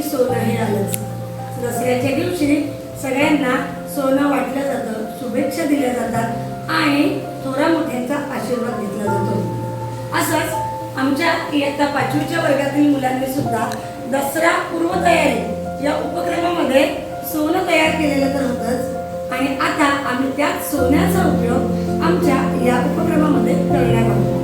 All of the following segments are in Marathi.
सोनं हे आलंच दसऱ्याच्या दिवशी सगळ्यांना सोनं वाटलं जातं शुभेच्छा दिल्या जातात आणि थोरा मोठ्यांचा आशीर्वाद घेतला जातो. असंच आमच्या इयत्ता पाचवीच्या वर्गातील मुलांनी सुद्धा दसरा पूर्वतयारी या उपक्रमामध्ये सोनं तयार केलेलं तर होतंच. आणि आता आम्ही त्याच सोन्याचा उपयोग आमच्या या उपक्रमामध्ये करणार आहोत.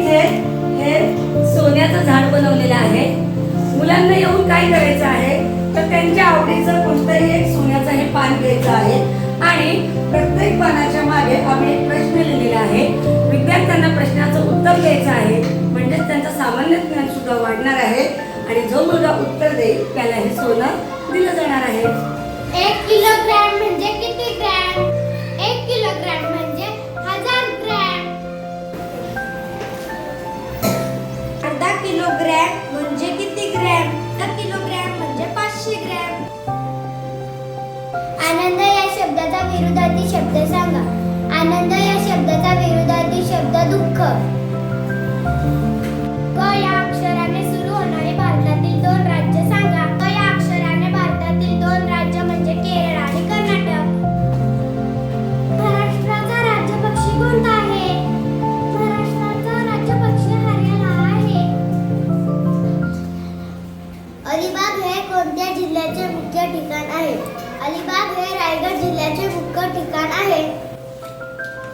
इथे हे सोन्याचं झाड बनवलेलं आहे. मुलांना येऊन काय करायचं आहे? तर त्यांच्या आवडीचं कोणतंही एक सोन्याचं हे पान घ्यायचं आहे. आणि प्रत्येक पानाच्या मागे आम्ही एक प्रश्न लिहिलेला आहे. विद्यार्थ्यांना प्रश्नाचं उत्तर द्यायचं आहे. म्हणजेच त्यांचं सामान्य ज्ञान सुद्धा वाढणार आहे. आणि जो मुलगा उत्तर देईल त्याला हे सोनं दिलं जाणार आहे. एक किलोग्रॅम शब्दाचा शब्द सांगा. आनंद या शब्दाचा विरुद्धार्थी शब्द दुःख. अलिबाग हे रायगड जिल्ह्याचे मुख्य ठिकाण आहे.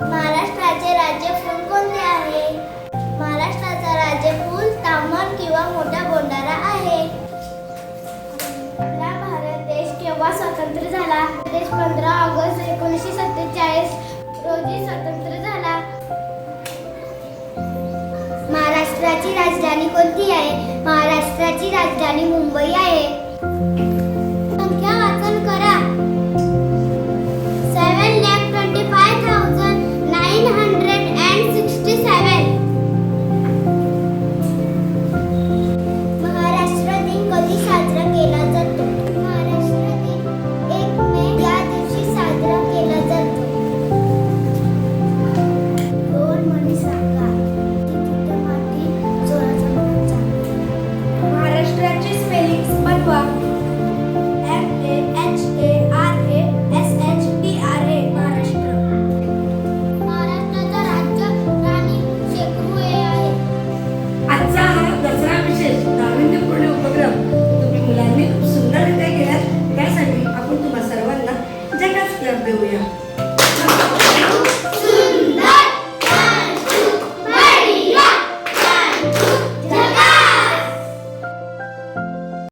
महाराष्ट्राचे राज्य फूल कोणते आहे? महाराष्ट्राचा राज्य फूल तामण किंवा मोठा बोंडारा आहे. आपला भारत देश केव्हा स्वतंत्र झाला? देश पंधरा ऑगस्ट एकोणीसशे सत्तेचाळीस रोजी स्वतंत्र झाला. महाराष्ट्राची राजधानी कोणती आहे? महाराष्ट्राची राजधानी मुंबई आहे.